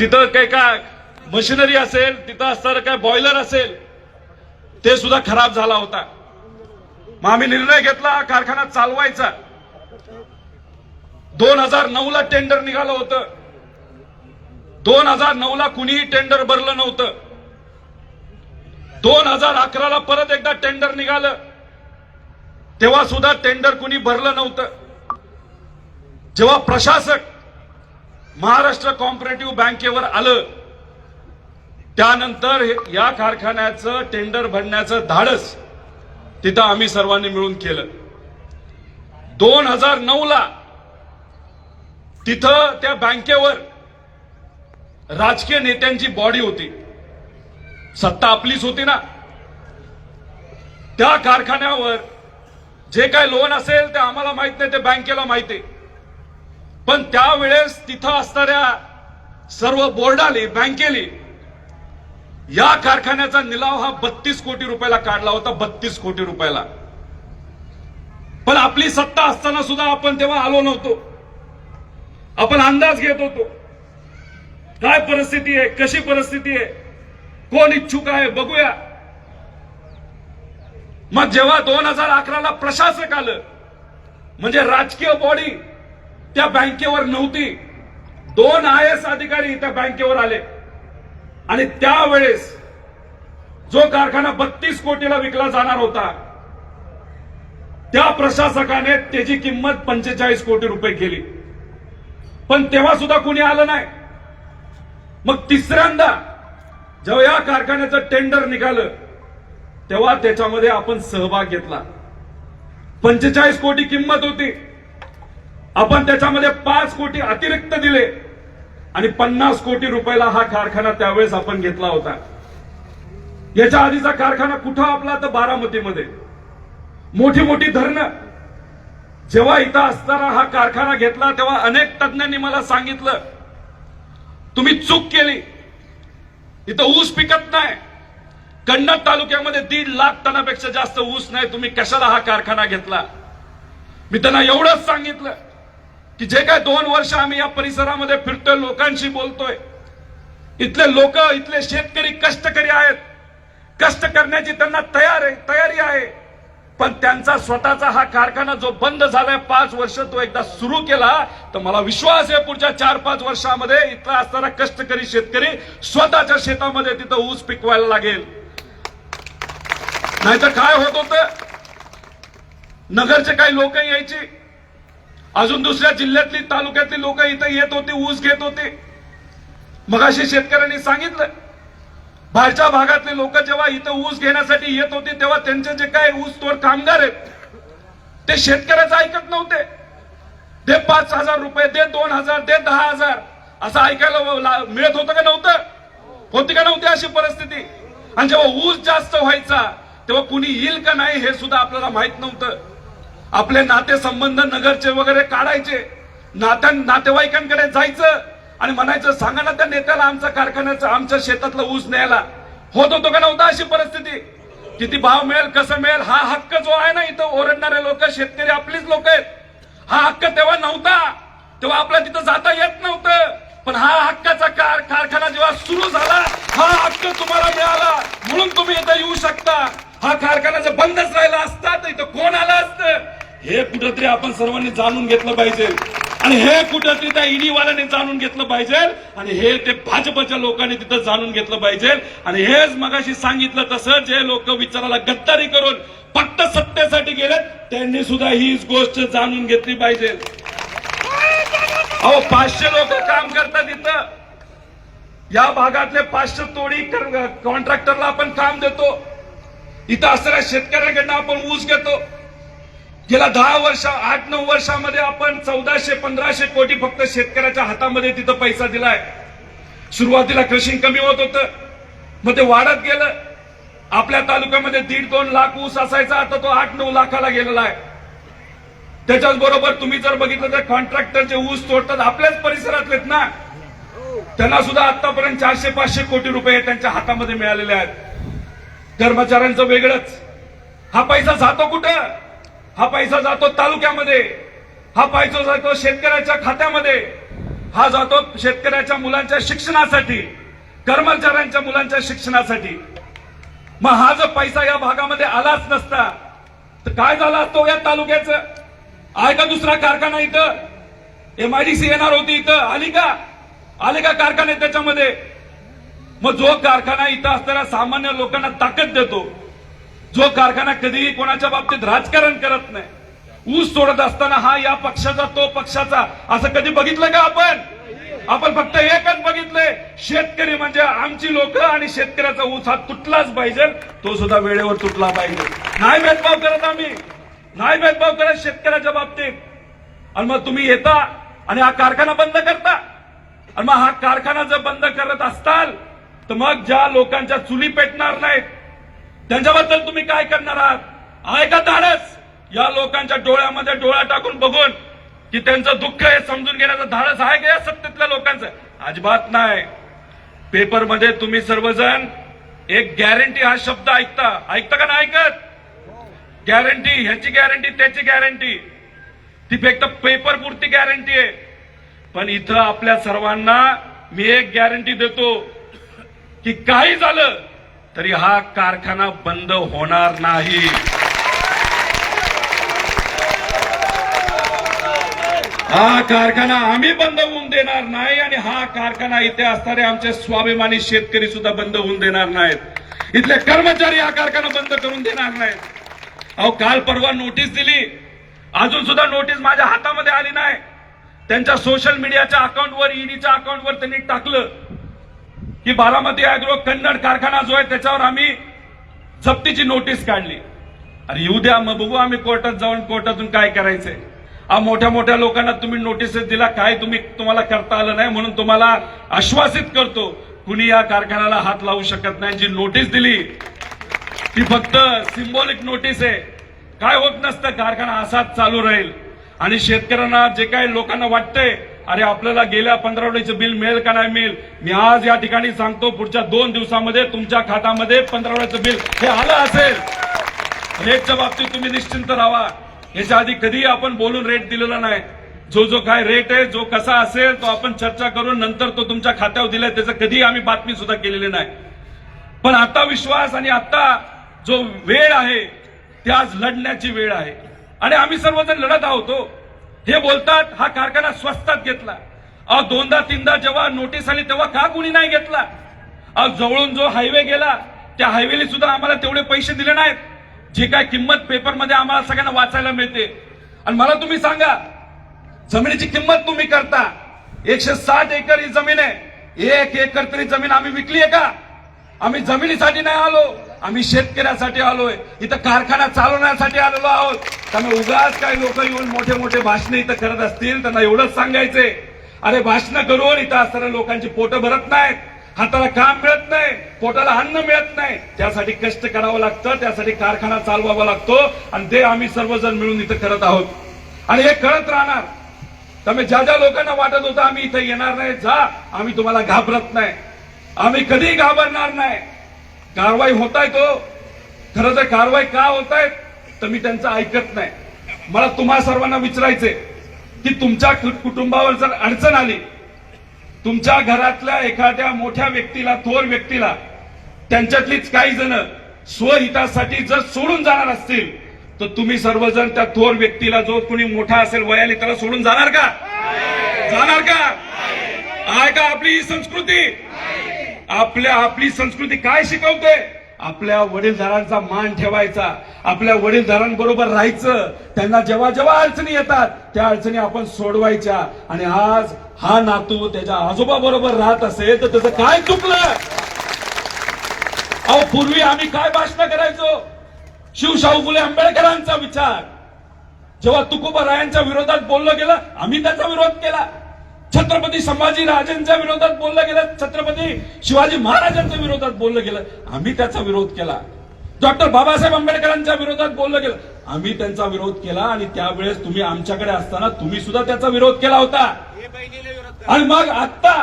तिथं काही काय मशिनरी असेल तिथं असणारं काय बॉयलर असेल ते सुद्धा खराब झाला होता. मग आम्ही निर्णय घेतला हा कारखाना चालवायचा. दोन हजार नऊ ला टेंडर निघालं होतं. दोन हजार नऊ ला कुणीही टेंडर भरलं नव्हतं. दोन हजार अकराला परत एकदा टेंडर निघालं. तेव्हा सुद्धा टेंडर कुणी भरलं नव्हतं. जेव्हा प्रशासक महाराष्ट्र कॉम्परेटिव्ह बँकेवर आलं. त्यानंतर या कारखान्याचं टेंडर भरण्याचं धाडस तिथं आम्ही सर्वांनी मिळून केलं. दोन हजार नऊ ला तिथं त्या बँकेवर राजकीय नेत्यांची बॉडी होती. सत्ता आपलीच होती ना. त्या कारखान्यावर जे काय लोन असेल ते आम्हाला माहीत नाही ते बँकेला माहिती आहे. पण त्यावेळेस तिथं असणाऱ्या सर्व बोर्डाली बँकेली या कारखान्याचा निलाव हा बत्तीस कोटी रुपयाला काढला होता बत्तीस कोटी रुपयाला. पण आपली सत्ता असताना सुद्धा आपण तेव्हा आलो नव्हतो. आपण अंदाज घेत होतो. काय परिस्थिती आहे? कशी परिस्थिती आहे? कोण इच्छुक आहे? बघूया. मग जेव्हा दोन हजार अकराला प्रशासक आलं म्हणजे राजकीय बॉडी त्या बँकेवर नव्हती. दोन आय एस अधिकारी त्या बँकेवर आले. आणि त्यावेळेस जो कारखाना बत्तीस कोटीला विकला जाणार होता त्या प्रशासकाने त्याची किंमत पंचेचाळीस कोटी रुपये केली. पण तेव्हा सुद्धा कुणी आलं नाही. मग तिसऱ्यांदा जेव्हा या कारखान्याचं टेंडर निघालं तेव्हा त्याच्यामध्ये आपण सहभाग घेतला. पंचेचाळीस कोटी किंमत होती. आपण त्याच्यामध्ये पाच कोटी अतिरिक्त दिले आणि पन्नास कोटी रुपयाला हा कारखाना त्यावेळेस आपण घेतला होता. याच्या आधीचा कारखाना कुठं आपला? तर बारामतीमध्ये. मोठी मोठी धरणं. जेव्हा इथं असताना हा कारखाना घेतला तेव्हा अनेक तज्ज्ञांनी मला सांगितलं तुम्ही चूक केली. इथं ऊस पिकत नाही. कन्नड तालुक्यामध्ये दीड लाख टनापेक्षा जास्त ऊस नाही. तुम्ही कशाला हा कारखाना घेतला? मी त्यांना एवढंच सांगितलं. की जे काय दोन वर्ष आम्ही या परिसरामध्ये फिरतोय लोकांशी बोलतोय. इथले लोक इथले शेतकरी कष्टकरी आहेत. कष्ट करण्याची त्यांना तयार आहे तयारी आहे. पण त्यांचा स्वतःचा हा कारखाना जो बंद झालाय पाच वर्ष तो एकदा सुरू केला तर मला विश्वास आहे पुढच्या चार पाच वर्षामध्ये इथला असणारा कष्टकरी शेतकरी स्वतःच्या शेतामध्ये तिथं ऊस पिकवायला लागेल. नाहीतर काय होत होत? नगरचे काही लोक यायची. अजून दुसऱ्या जिल्ह्यातली तालुक्यातली लोक इथं येत होते ऊस घेत होते. मगाशी शेतकऱ्यांनी सांगितलं बाहेरच्या भागातले लोक जेव्हा इथं ऊस घेण्यासाठी येत होते तेव्हा त्यांचे जे काय ऊस तोड कामगार आहेत ते शेतकऱ्याचं ऐकत नव्हते. दे पाच हजार रुपये दे दोन हजार दे दहा हजार असं ऐकायला मिळत होतं का नव्हतं? होती का नव्हती अशी परिस्थिती? आणि जेव्हा ऊस जास्त व्हायचा तेव्हा कुणी येईल का नाही हे सुद्धा आपल्याला माहीत नव्हतं. आपले नातेसंबंध नगरचे वगैरे काढायचे. नात्या नातेवाईकांकडे जायचं आणि म्हणायचं सांगा ना त्या नेत्याला आमचा कारखान्याचा आमच्या शेतातला ऊस न्यायला. होत होतो का नव्हता अशी परिस्थिती? किती भाव मिळेल कसं मिळेल हा हक्क जो आहे ना इथं ओरडणारे लोक शेतकरी आपलीच लोक आहेत. हा हक्क तेव्हा नव्हता. तेव्हा आपल्या तिथं जाता येत नव्हतं. पण हा हक्काचा कार कारखाना जेव्हा सुरू झाला हा हक्क तुम्हाला मिळाला. म्हणून तुम्ही इथं येऊ शकता. हा कारखाना जर बंदच राहिला असता तर इथं कोण आलं असतं? हे कुठंतरी आपण सर्वांनी जाणून घेतलं पाहिजे. आणि हे कुठंतरी त्या ईडीवाल्याने जाणून घेतलं पाहिजे. आणि हे ते भाजपच्या लोकांनी तिथं जाणून घेतलं पाहिजे. आणि हेच मगाशी सांगितलं तसं जे लोक विचाराला गद्दारी करून फक्त सत्तेसाठी गेलेत त्यांनी सुद्धा हीच गोष्ट जाणून घेतली पाहिजे. अहो पाचशे लोक काम करतात इथं. या भागातले पाचशे तोडी कॉन्ट्रॅक्टरला आपण काम देतो. इथं असणाऱ्या शेतकऱ्यांकडनं आपण ऊस घेतो. गेल्या दहा वर्ष आठ नऊ वर्षामध्ये आपण चौदाशे पंधराशे कोटी फक्त शेतकऱ्याच्या हातामध्ये तिथं पैसा दिलाय. सुरुवातीला कृषी कमी होत होतं. मग ते वाढत गेलं. आपल्या तालुक्यामध्ये दीड दोन लाख ऊस असायचा. आता तो आठ नऊ लाखाला गेलेला आहे. त्याच्याच बरोबर तुम्ही जर बघितलं तर कॉन्ट्रॅक्टरचे ऊस तोडतात. आपल्याच परिसरातलेत ना. त्यांना सुद्धा आतापर्यंत चारशे पाचशे कोटी रुपये त्यांच्या हातामध्ये मिळालेले आहेत. कर्मचाऱ्यांचं वेगळंच. हा पैसा जातो कुठं? हा पैसा जातो तालुक्यामध्ये. हा पैसा जातो शेतकऱ्याच्या खात्यामध्ये. हा जातो शेतकऱ्याच्या मुलांच्या शिक्षणासाठी कर्मचाऱ्यांच्या मुलांच्या शिक्षणासाठी. मग हा जर पैसा या भागामध्ये आलाच नसता तर काय झाला असतो या तालुक्याचं? आहे का दुसरा कारखाना इथं? एमआयडीसी येणार होती इथं. आली का? आले का कारखाने त्याच्यामध्ये? मग जो कारखाना इथं असताना सामान्य लोकांना ताकद देतो. जो कारखाना कधीही कोणाच्या बाबतीत राजकारण करत नाही ऊस सोडत असताना हा या पक्षाचा तो पक्षाचा. असं कधी बघितलं का आपण? आपण फक्त एकच बघितलंय शेतकरी म्हणजे आमची लोक आणि शेतकऱ्याचा ऊस हा तुटलाच पाहिजे तो सुद्धा वेळेवर तुटला पाहिजे. नाही भेदभाव करत आम्ही. नाही भेदभाव करत शेतकऱ्याच्या बाबतीत. आणि मग तुम्ही येता आणि हा कारखाना बंद करता. आणि मग हा कारखाना जर बंद करत असताल तर मग ज्या लोकांच्या चुली पेटणार नाहीत त्यांच्याबद्दल तुम्ही काय करणार आहात? ऐका धाडस या लोकांच्या डोळ्यामध्ये डोळा टाकून बघून की त्यांचं दुःख हे समजून घेण्याचं धाडस आहे का या सत्तेतल्या लोकांचं? अजिबात नाही. पेपरमध्ये तुम्ही सर्वजण एक गॅरंटी हा शब्द ऐकता. ऐकता का नाही ऐकत? गॅरंटी ह्याची गॅरंटी त्याची गॅरंटी ती फक्त पेपर पुरती गॅरंटी आहे. पण इथं आपल्या सर्वांना मी एक गॅरंटी देतो की काही झालं तरी हा कारखाना बंद होणार नाही. हा कारखाना आम्ही बंद होऊन देणार नाही आणि हा कारखाना इथे असणारे आमचे स्वाभिमानी शेतकरी सुद्धा बंद होऊन देणार नाहीत. इथले कर्मचारी हा कारखाना बंद करून देणार नाहीत. अहो काल परवा नोटीस दिली. अजून सुद्धा नोटीस माझ्या हातामध्ये आली नाही. त्यांच्या सोशल मीडियाच्या अकाउंटवर ईडीच्या अकाउंटवर त्यांनी टाकलं. की बारामती अॅग्रो कन्नड कारखाना जो आहे त्याच्यावर आम्ही जप्तीची नोटीस काढली. अरे येऊ द्या मग बघू आम्ही कोर्टात जाऊन कोर्टातून काय करायचंय. हा मोठ्या मोठ्या लोकांना तुम्ही नोटीसेस दिला काय तुम्ही तुम्हाला करता आलं नाही म्हणून तुम्हाला आश्वासित करतो कुणी या कारखान्याला हात लावू शकत नाही. जी नोटीस दिली ती फक्त सिम्बॉलिक नोटीस आहे. काय होत नसतं कारखाना असाच चालू राहील. आणि शेतकऱ्यांना जे काही लोकांना वाटतंय अरे आपल्याला गेल्या पंधरावड्याचं बिल मिळेल का नाही मिळेल? मी आज या ठिकाणी सांगतो पुढच्या दोन दिवसामध्ये तुमच्या खात्यामध्ये पंधरावड्याचं बिल हे आलं असेल. रेटच्या बाबतीत तुम्ही निश्चिंत राहा. याच्या आधी कधीही आपण बोलून रेट दिलेला नाही. जो जो काय रेट आहे जो कसा असेल तो आपण चर्चा करून नंतर तो तुमच्या खात्यावर दिलाय त्याचं कधीही आम्ही बातमी सुद्धा केलेली नाही. पण आता विश्वास आणि आता जो वेळ आहे ती आज लढण्याची वेळ आहे. आणि आम्ही सर्वजण लढत आहोत हो. हे बोलतात हा कारखाना स्वस्तात घेतला. अहो दोनदा तीनदा जेव्हा नोटीस आली तेव्हा का कुणी नाही घेतला? अहो जवळून जो हायवे गेला त्या हायवेने सुद्धा आम्हाला तेवढे पैसे दिले नाहीत. जी काय किंमत पेपरमध्ये आम्हाला सगळ्यांना वाचायला मिळते. आणि मला तुम्ही सांगा जमिनीची किंमत तुम्ही करता. एकशे साठ एकर ही जमीन आहे. एक एकर तरी जमीन आम्ही विकली आहे का? आम्ही जमिनीसाठी नाही आलो आम्ही शेतकऱ्यासाठी आलोय. इथं कारखाना चालवण्यासाठी आलेलो आहोत. त्यामुळे उगाच काही लोक येऊन मोठे मोठे भाषण इथं करत असतील त्यांना एवढंच सांगायचंय. अरे भाषण करून इथं असताना लोकांची पोटं भरत नाहीत. हाताला काम मिळत नाही पोटाला अन्न मिळत नाही. त्यासाठी कष्ट करावं लागतं त्यासाठी कारखाना चालवावा लागतो आणि ते आम्ही सर्वजण मिळून इथं करत आहोत. आणि हे करत राहणार. त्यामुळे ज्या ज्या लोकांना वाटत होतं आम्ही इथं येणार नाही जा आम्ही तुम्हाला घाबरत नाही. आम्ही कधी घाबरणार नाही. कारवाई होत आहे तो. खरं तर कारवाई का होत आहेत तर मी त्यांचं ऐकत नाही. मला तुम्हा सर्वांना विचारायचंय की तुमच्या कुटुंबावर जर अडचण आली तुमच्या घरातल्या एखाद्या मोठ्या व्यक्तीला थोर व्यक्तीला त्यांच्यातलीच काही जण स्वहितासाठी जर सोडून जाणार असतील तर तुम्ही सर्वजण त्या थोर व्यक्तीला जो कोणी मोठा असेल वयाने त्याला सोडून जाणार का? जाणार का? आहे का आपली ही संस्कृती? आपल्या आपली संस्कृती काय शिकवते? आपल्या वडीलधारांचा मान ठेवायचा. आपल्या वडीलधारांबरोबर राहायचं. त्यांना जेव्हा जेव्हा अडचणी येतात त्या अडचणी आपण सोडवायच्या. आणि आज हा नातू त्याच्या आजोबा बरोबर राहत असेल तर त्याचं काय चुकलं? अहो पूर्वी आम्ही काय भाषण करायचो? शिवशाहू फुले आंबेडकरांचा विचार. जेव्हा तुकोबारायांच्या विरोधात बोललं गेलं आम्ही त्याचा विरोध केला. छत्रपती संभाजी राजांच्या विरोधात बोललं गेलं छत्रपती शिवाजी महाराजांच्या विरोधात बोललं गेलं आम्ही त्याचा विरोध केला. डॉक्टर बाबासाहेब आंबेडकरांच्या विरोधात बोललं गेलं आम्ही त्यांचा विरोध केला आणि त्यावेळेस तुम्ही आमच्याकडे असताना तुम्ही सुद्धा त्याचा विरोध केला होता. आणि मग आता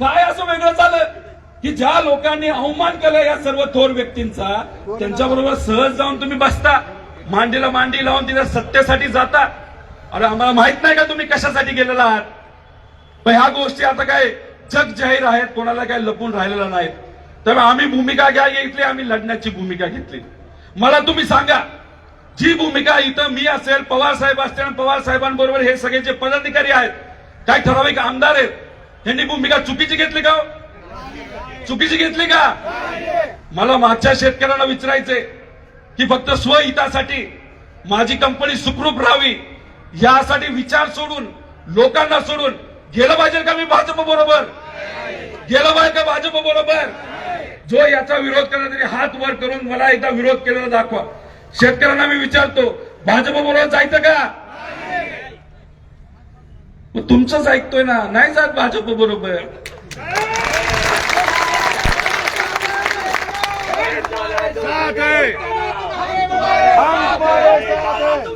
काय असं वेगळं झालं की ज्या लोकांनी अवमान केला या सर्व थोर व्यक्तींचा त्यांच्याबरोबर सहज जाऊन तुम्ही बसता मांडीला मांडी लावून तिथे सत्तेसाठी जाता. अरे आम्हाला माहीत नाही का तुम्ही कशासाठी गेलेला आहात? पण ह्या गोष्टी आता काय जग जाहीर आहेत कोणाला काय लपून राहिलेला नाहीत. त्यामुळे आम्ही भूमिका घ्या घेतली आम्ही लढण्याची भूमिका घेतली. मला तुम्ही सांगा जी भूमिका इथं मी असेल पवार साहेब असतील आणि पवार साहेबांबरोबर हे सगळे जे पदाधिकारी आहेत काय ठराविक आमदार आहेत त्यांनी भूमिका चुकीची घेतली का हो? चुकीची घेतली का? मला मागच्या शेतकऱ्यांना विचारायचंय की फक्त स्वहितासाठी माझी कंपनी सुखरूप राहावी यासाठी विचार सोडून लोकांना सोडून गेलं पाहिजे का मी भाजप बरोबर? गेलं पाहिजे का भाजप बरोबर? जो याचा विरोध करणार तरी हात वर करून मला एकदा विरोध केलेला दाखवा. शेतकऱ्यांना मी विचारतो भाजप बरोबर जायचं का? मग तुमचंच ऐकतोय ना नाही जात भाजप बरोबर. साथ है हम साथ